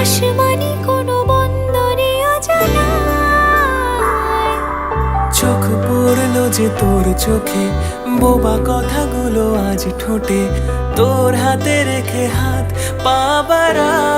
আসমানি কোনো বন্দরে চোখ পড়ল যে তোর চোখে, বোবা কথাগুলো আজ ঠোঁটে। তোর হাতে রেখে হাত পাবারায়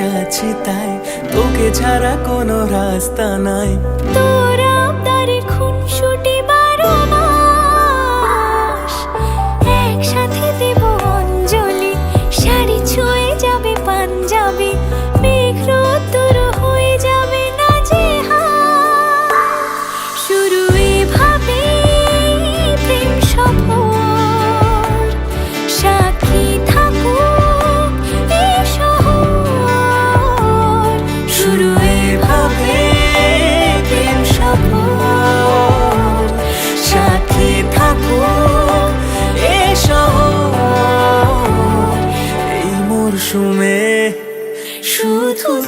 যাচ্ছি তাই। তোকে ছাড়া কোনো রাস্তা নাই। তোরা তারিখ খুনসুটি